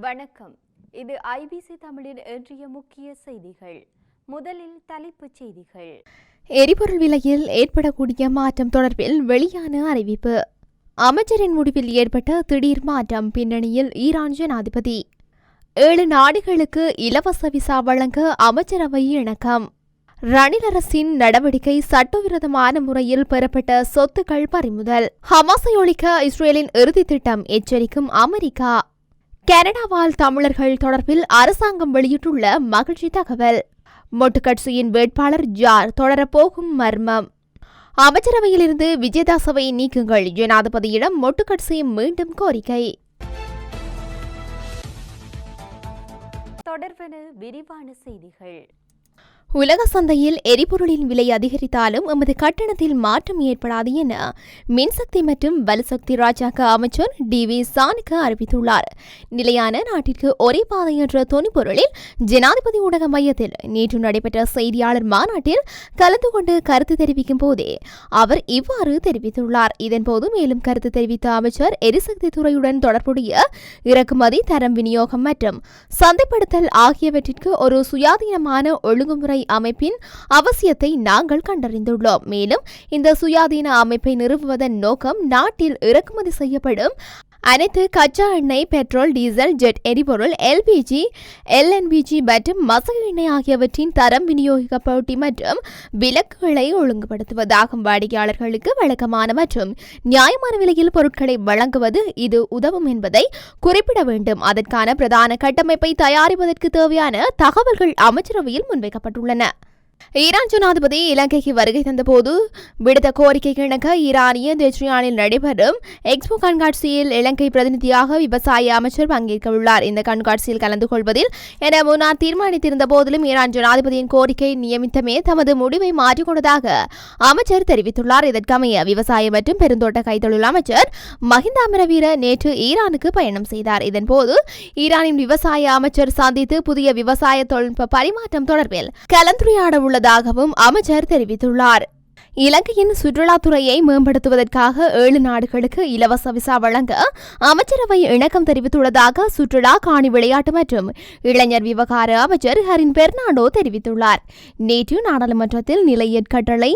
வணக்கம். இது ஐபிசி தமிழின் இன்றைய முக்கிய செய்திகள். முதலில் தலைப்புச் செய்திகள். எரிபொருள் விலையில் ஏற்படக்கூடிய மாற்றம் தொடர்பில் வெளியான அறிவிப்பு. அமைச்சரின் முடிவில் ஏற்பட்ட திடீர் மாற்றம் பின்னணியில் ஈரான் ஜனாதிபதி. ஏழு நாடுகளுக்கு இலவச விசா வழங்க அமைச்சரவை இணக்கம். ரணில் அரசின் நடவடிக்கை சட்டவிரோதமான முறையில் பெறப்பட்ட சொத்துக்கள் பறிமுதல். ஹமாஸை ஒழிக்க இஸ்ரேலின் இறுதி திட்டம் எச்சரிக்கும் அமெரிக்கா. கனடாவால் தமிழர்கள் தொடர்பில் அரசாங்கம் வெளியிட்டுள்ள மகிழ்ச்சி தகவல். மொட்டுக்கட்சியின் வேட்பாளர் ஜார் தொடரப்போகும் மர்மம். அமைச்சரவையிலிருந்து விஜயதாசவை நீக்குங்கள் ஜனாதிபதியிடம் மொட்டுக்கட்சி மீண்டும் கோரிக்கை. தொடர்வன விரிவான செய்திகள். உலக சந்தையில் எரிபொருளின் விலை அதிகரித்தாலும் எமது கட்டணத்தில் மாற்றம் ஏற்படாது என மின்சக்தி மற்றும் வலுசக்தி ராஜாக்க அமைச்சர் டி வி சானுக்கு அறிவித்துள்ளார். நிலையான நாட்டிற்கு ஒரே பாதை என்ற தொனிப்பொருளில் ஜனாதிபதி ஊடக மையத்தில் நேற்று நடைபெற்ற செய்தியாளர் மாநாட்டில் கலந்து கொண்டு கருத்து தெரிவிக்கும் போதே அவர் இவ்வாறு தெரிவித்துள்ளார். இதன்போது மேலும் கருத்து தெரிவித்த அமைச்சர் எரிசக்தி துறையுடன் தொடர்புடைய இறக்குமதி தரம் விநியோகம் மற்றும் சந்தைப்படுத்தல் ஆகியவற்றிற்கு ஒரு சுயாதீனமான ஒழுங்குமுறை அமைப்பின் அவசியத்தை நாங்கள் கண்டறிந்துள்ளோம். மேலும் இந்த சுயாதீன அமைப்பை நிறுவுவதன் நோக்கம் நாட்டில் இறக்குமதி செய்யப்படும் அனைத்து கச்சா எண்ணெய் பெட்ரோல் டீசல் ஜெட் எரிபொருள் எல்பிஜி எல்என்பிஜி மற்றும் மசக எண்ணெய் ஆகியவற்றின் தரம் விநியோக போட்டி மற்றும் விலக்குகளை ஒழுங்குபடுத்துவதாகும். வாடிக்கையாளர்களுக்கு வழக்கமான மற்றும் நியாயமான விலையில் பொருட்களை வழங்குவது இது உதவும் என்பதை குறிப்பிட வேண்டும். அதற்கான பிரதான கட்டமைப்பை தயாரிப்பதற்கு தேவையான தகவல்கள் அமைச்சரவையில் முன்வைக்கப்பட்டுள்ளன. ஈரான் ஜனாதிபதி இலங்கைக்கு வருகை தந்தபோது விடுத்த கோரிக்கை கிணக்க ஈரானிய தெஜ்ரியானில் நடைபெறும் எக்ஸ்போ கண்காட்சியில் இலங்கை பிரதிநிதியாக விவசாய அமைச்சர் பங்கேற்க உள்ளார். இந்த கண்காட்சியில் கலந்து கொள்வதில் என முன்னாள் தீர்மானித்திருந்த போதிலும் ஈரான் ஜனாதிபதியின் கோரிக்கை நியமித்தமே தமது முடிவை மாற்றிக்கொண்டதாக அமைச்சர் தெரிவித்துள்ளார். இதற்கமைய விவசாய மற்றும் பெருந்தோட்ட கைத்தொழில் அமைச்சர் மஹிந்த அமரவீர நேற்று ஈரானுக்கு பயணம் செய்தார். இதன்போது ஈரானின் விவசாய அமைச்சர் சந்தித்து புதிய விவசாய தொழில்நுட்ப பரிமாற்றம் தொடர்பில் கலந்துரையாட உள்ளதாகவும் அமைச்சர் தெரிவித்துள்ளார். இலங்கையின் சுற்றுலாத்துறையை மேம்படுத்துவதற்காக ஏழு நாடுகளுக்கு இலவச விசா வழங்க அமைச்சரவை இணக்கம் தெரிவித்துள்ளதாக சுற்றுலா காணி விளையாட்டு மற்றும் இளைஞர் விவகார அமைச்சர் ஹரின் பெர்னாண்டோ தெரிவித்துள்ளார். நேற்று நாடாளுமன்றத்தில் நிலையற்கட்டளை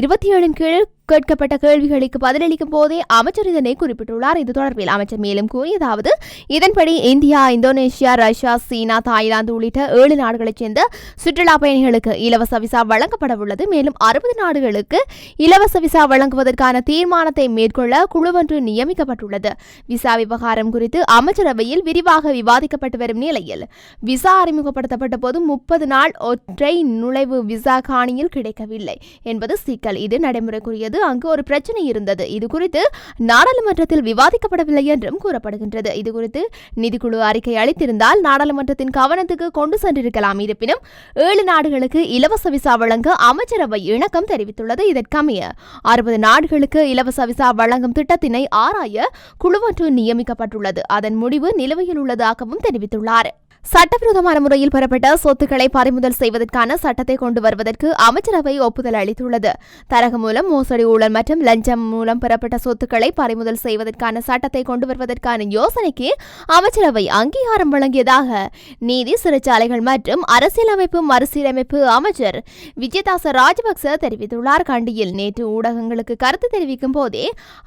இருபத்தி ஏழின் கீழ் கேட்கப்பட்ட கேள்விகளுக்கு பதிலளிக்கும் போதே அமைச்சர் இதனை குறிப்பிட்டுள்ளார். இது தொடர்பில் அமைச்சர் மேலும் கூறியதாவது இதன்படி India Indonesia Russia China Thailand உள்ளிட்ட ஏழு நாடுகளைச் சேர்ந்த சுற்றுலா பயணிகளுக்கு இலவச விசா வழங்கப்பட உள்ளது. மேலும் அறுபது நாடுகளுக்கு இலவச விசா வழங்குவதற்கான தீர்மானத்தை மேற்கொள்ள குழுவொன்று நியமிக்கப்பட்டுள்ளது. விசா விவகாரம் குறித்து அமைச்சரவையில் விரிவாக விவாதிக்கப்பட்டு வரும் நிலையில் விசா அறிமுகப்படுத்தப்பட்ட போது முப்பது நாள் ஒற்றை நுழைவு விசா காணியில் கிடைக்கவில்லை என்பது சிக்கல். இது நடைமுறைக்குரியது. அங்கு ஒரு பிரச்சனை இருந்தது. இது குறித்து நாடாளுமன்றத்தில் விவாதிக்கப்படவில்லை என்றும் கூறப்படுகின்றது. இது குறித்து நிதிக்குழு அறிக்கை அளித்திருந்தால் நாடாளுமன்றத்தின் கவனத்துக்கு கொண்டு சென்றிருக்கலாம். இருப்பினும் ஏழு நாடுகளுக்கு இலவச விசா வழங்க அமைச்சரவை இணக்கம் தெரிவித்துள்ளது. இதற்கமைய அறுபது நாடுகளுக்கு இலவச விசா வழங்கும் திட்டத்தினை ஆராய குழுவொன்று நியமிக்கப்பட்டுள்ளது. அதன் முடிவு நிலுவையில் உள்ளதாகவும் தெரிவித்துள்ளார். சட்டவிரோதமான முறையில் பெறப்பட்ட சொத்துக்களை பறிமுதல் செய்வதற்கான சட்டத்தை கொண்டு வருவதற்கு அமைச்சரவை ஒப்புதல் அளித்துள்ளது. தரகு மூலம் மோசடி ஊழல் மற்றும் லஞ்சம் மூலம் பெறப்பட்ட சொத்துக்களை பறிமுதல் செய்வதற்கான சட்டத்தை கொண்டு வருவதற்கான யோசனைக்கு அமைச்சரவை அங்கீகாரம் வழங்கியதாக நீதி சிறைச்சாலைகள் மற்றும் அரசியலமைப்பு மறுசீரமைப்பு அமைச்சர் விஜயதாச ராஜபக்ச தெரிவித்துள்ளார். கண்டியில் நேற்று ஊடகங்களுக்கு கருத்து தெரிவிக்கும் போதே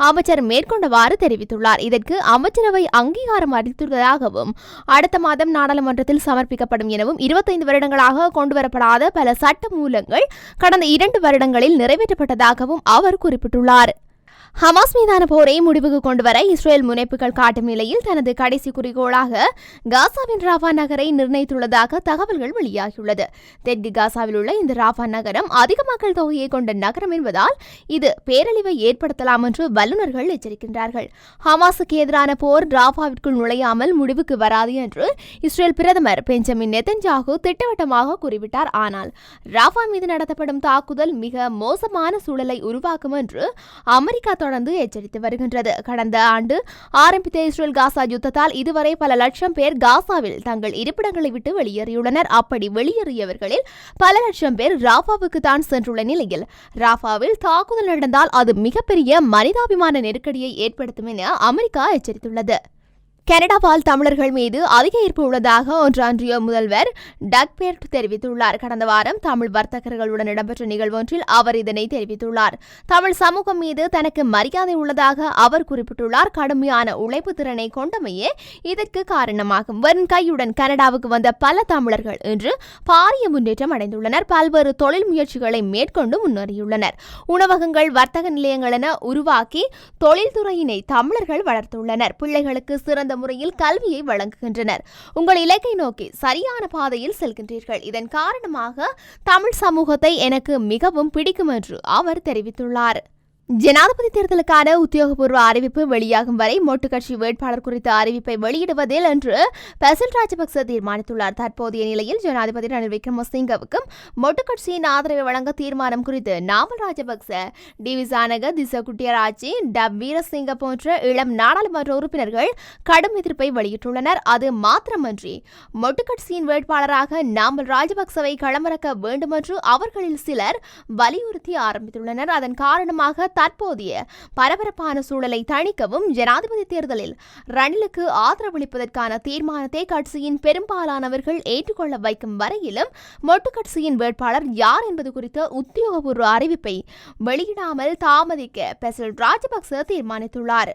அமைச்சர் மேற்கொண்டவாறு தெரிவித்துள்ளார். இதற்கு அமைச்சரவை அங்கீகாரம் அளித்துள்ளதாகவும் அடுத்த மாதம் நாடாளுமன்ற நாடாளுமன்றத்தில் சமர்ப்பிக்கப்படும் எனவும் இருபத்தைந்து வருடங்களாக கொண்டுவரப்படாத பல சட்ட மூலங்கள் கடந்த இரண்டு வருடங்களில் நிறைவேற்றப்பட்டதாகவும் அவர் குறிப்பிட்டுள்ளார். ஹமாஸ் மீதான போரை முடிவுக்கு கொண்டுவர இஸ்ரேல் முனைப்புகள் காட்டும் நிலையில் தனது கடைசி குறிக்கோளாக காசாவின் ராஃபா நகரை நிர்ணயித்துள்ளதாக தகவல்கள் வெளியாகியுள்ளது. தெற்கு காசாவில் உள்ள இந்த ராஃபா நகரம் அதிக மக்கள் தொகையை கொண்ட நகரம் என்பதால் இது பேரழிவை ஏற்படுத்தலாம் என்று வல்லுநர்கள் எச்சரிக்கின்றார்கள். ஹமாஸுக்கு எதிரான போர் ராஃபாவிற்குள் நுழையாமல் முடிவுக்கு வராது என்று இஸ்ரேல் பிரதமர் பெஞ்சமின் நெத்தன்ஜாகு திட்டவட்டமாக கூறிவிட்டார் ஆனால் ராஃபா மீது நடத்தப்படும் தாக்குதல் மிக மோசமான சூழலை உருவாக்கும் என்று அமெரிக்கா தொடர்ந்து எச்சரித்து வருகின்றது. கடந்த ஆண்டு ஆரம்பித்த இஸ்ரேல் காசா யுத்தத்தால் இதுவரை பல லட்சம் பேர் காசாவில் தங்கள் இருப்பிடங்களை விட்டு வெளியேறியுள்ளனர். அப்படி வெளியேறியவர்களில் பல லட்சம் பேர் ராஃபாவுக்கு தான் சென்றுள்ள நிலையில். ராஃபாவில் தாக்குதல் நடந்தால் அது மிகப்பெரிய மனிதாபிமான நெருக்கடியை ஏற்படுத்தும் என அமெரிக்கா எச்சரித்துள்ளது. கனடாவால் தமிழர்கள் மீது அதிக ஈர்ப்பு உள்ளதாக ஒன்றான்றிய முதல்வர் டக்பெர்ட் தெரிவித்துள்ளார். கடந்த வாரம் தமிழ் வர்த்தகர்களுடன் இடம்பெற்ற நிகழ்வொன்றில் அவர் இதனை தெரிவித்துள்ளார். தமிழ் சமூகம் மீது தனக்கு மரியாதை உள்ளதாக அவர் குறிப்பிட்டுள்ளார். கடுமையான உழைப்பு திறனை கொண்டமையே இதற்கு காரணமாகும். வெறும் கையுடன் கனடாவுக்கு வந்த பல தமிழர்கள் இன்று பாரிய முன்னேற்றம் அடைந்துள்ளனர். பல்வேறு தொழில் முயற்சிகளை மேற்கொண்டு முன்னேறியுள்ளனர். உணவகங்கள் வர்த்தக நிலையங்கள் என உருவாக்கி தொழில்துறையினை தமிழர்கள் வளர்த்துள்ளனர். பிள்ளைகளுக்கு சிறந்த முறையில் கல்வியை வழங்குகின்றனர். உங்கள் இலக்கை நோக்கி சரியான பாதையில் செல்கின்றீர்கள். இதன் காரணமாக தமிழ் சமூகத்தை எனக்கு மிகவும் பிடிக்கும் என்று அவர் தெரிவித்துள்ளார். ஜனாதிபதி தேர்தலுக்கான உத்தியோகபூர்வ அறிவிப்பு வெளியாகும் வரை மொட்டு கட்சி வேட்பாளர் குறித்த அறிவிப்பை வெளியிடுவதில் என்று பெசல் ராஜபக்ச தீர்மானித்துள்ளார். தற்போதைய நிலையில் ஜனாதிபதி ரணில் விக்ரமசிங்கவுக்கும் மொட்டு கட்சியின் ஆதரவை வழங்க தீர்மானம் குறித்து நாமல் ராஜபக்ச டி விசானக திச குட்டியராஜி டப் வீரசிங்க போன்ற இளம் நாடாளுமன்ற உறுப்பினர்கள் கடும் எதிர்ப்பை வெளியிட்டுள்ளனர். அது மாத்திரமன்றி மொட்டு கட்சியின் வேட்பாளராக நாமல் ராஜபக்சவை களமிறக்க வேண்டுமென்று அவர்களில் சிலர் வலியுறுத்தி ஆரம்பித்துள்ளனர். அதன் காரணமாக தற்போதைய பரபரப்பான சூழலை தணிக்கவும் ஜனாதிபதி தேர்தலில் ரணிலுக்கு ஆதரவளிப்பதற்கான தீர்மானத்தை கட்சியின் பெரும்பாலானவர்கள் ஏற்றுக்கொள்ள வைக்கும் வரையிலும் மொட்டு கட்சியின் வேட்பாளர் யார் என்பது குறித்த உத்தியோகபூர்வ அறிவிப்பை வெளியிடாமல் தாமதிக்க பெசல் ராஜபக்ச தீர்மானித்துள்ளார்.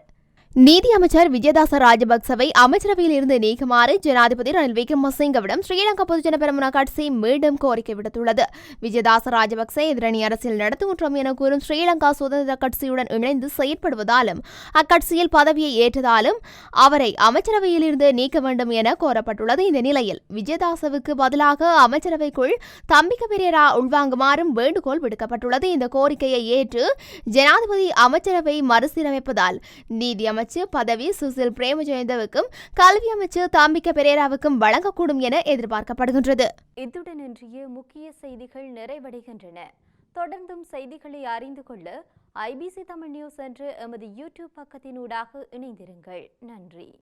நீதி அமைச்சர் விஜயதாச ராஜபக்சவை அமைச்சரவையில் இருந்து நீக்குமாறு ஜனாதிபதி ரணில் விக்ரமசிங்கவிடம் ஸ்ரீலங்கா பொதுஜன பெரமுன கட்சி மீண்டும் கோரிக்கை விடுத்துள்ளது. விஜயதாச ராஜபக்ச எதிரணி அரசியல் நடத்துகின்றோம் என கூறும் ஸ்ரீலங்கா சுதந்திர கட்சியுடன் இணைந்து செயற்படுவதாலும் அக்கட்சியில் பதவியை ஏற்றதாலும் அவரை அமைச்சரவையில் இருந்து நீக்க வேண்டும் என கோரப்பட்டுள்ளது. இந்த நிலையில் விஜயதாசவுக்கு பதிலாக அமைச்சரவைக்குள் தம்பிக்க பெரியரா உள்வாங்குமாறும் வேண்டுகோள் விடுக்கப்பட்டுள்ளது. இந்த கோரிக்கையை ஏற்று ஜனாதிபதி அமைச்சரவை மறுசீரமைப்பதால் நீதி அமைச்சு பதவி சுசில் பிரேமஜெயந்தவுக்கும் கல்வி அமைச்சர் தாம்பிக்க பெரேராவுக்கும் வழங்கக்கூடும் என எதிர்பார்க்கப்படுகின்றது. இத்துடன் இன்றைய முக்கிய செய்திகள் நிறைவடைகின்றன. தொடர்ந்தும் செய்திகளை அறிந்து கொள்ள ஐபிசி தமிழ் நியூஸ் என்ற எமது யூடியூப் பக்கத்தினூடாக இணைந்திருங்கள். நன்றி.